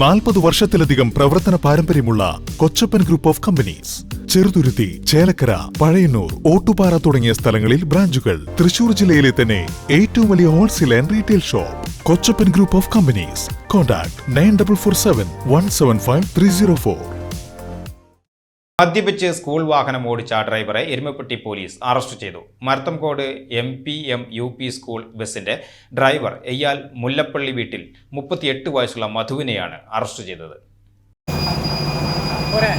നാൽപ്പത് വർഷത്തിലധികം പ്രവർത്തന പാരമ്പര്യമുള്ള Kochappan group of companies. Cheruthuruthy Chelakkara Pazhayannur Ottupara തുടങ്ങിയ സ്ഥലങ്ങളിൽ ബ്രാഞ്ചുകൾ. തൃശൂർ ജില്ലയിലെ തന്നെ ഏറ്റവും വലിയ wholesale and retail shop. Kochappan group of companies. Contact nine double four seven one seven five three zero four. മദ്യപിച്ച് സ്കൂൾ വാഹനം ഓടിച്ച ഡ്രൈവറെ എരുമപ്പെട്ടി പോലീസ് അറസ്റ്റ് ചെയ്തു. Marathamcode M P M U P school ബസിന്റെ ഡ്രൈവർ എയ്യാൽ മുല്ലപ്പള്ളി വീട്ടിൽ മുപ്പത്തിയെട്ട് വയസ്സുള്ള മധുവിനെയാണ് അറസ്റ്റ് ചെയ്തത്. ഒരു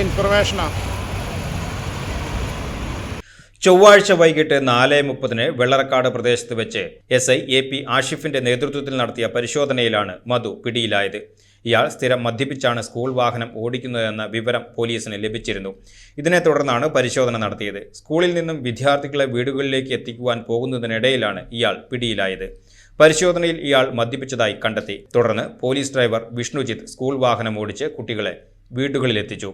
ഇൻഫർമേഷനാ ചൊവ്വാഴ്ച വൈകിട്ട് നാല് മുപ്പതിന് വെള്ളറക്കാട് പ്രദേശത്ത് വെച്ച് എസ് ഐ എ പി ആഷിഫിന്റെ നേതൃത്വത്തിൽ നടത്തിയ പരിശോധനയിലാണ് മധു പിടിയിലായത്. ഇയാൾ സ്ഥിരം മദ്യപിച്ചാണ് സ്കൂൾ വാഹനം ഓടിക്കുന്നതെന്ന വിവരം പോലീസിന് ലഭിച്ചിരുന്നു. ഇതിനെ തുടർന്നാണ് പരിശോധന നടത്തിയത്. സ്കൂളിൽ നിന്നും വിദ്യാർത്ഥികളെ വീടുകളിലേക്ക് എത്തിക്കുവാൻ പോകുന്നതിനിടയിലാണ് ഇയാൾ പിടിയിലായത്. പരിശോധനയിൽ ഇയാൾ മദ്യപിച്ചതായി കണ്ടെത്തി. തുടർന്ന് പോലീസ് ഡ്രൈവർ വിഷ്ണുജിത്ത് സ്കൂൾ വാഹനം ഓടിച്ച് കുട്ടികളെ വീടുകളിലെത്തിച്ചു.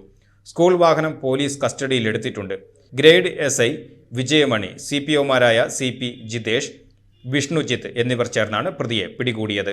സ്കൂൾ വാഹനം police കസ്റ്റഡിയിലെടുത്തിട്ടുണ്ട്. Grade S I Vijayamani C P ഒമാരായ C P Jithesh Vishnujith എന്നിവർ ചേർന്നാണ് പ്രതിയെ പിടികൂടിയത്.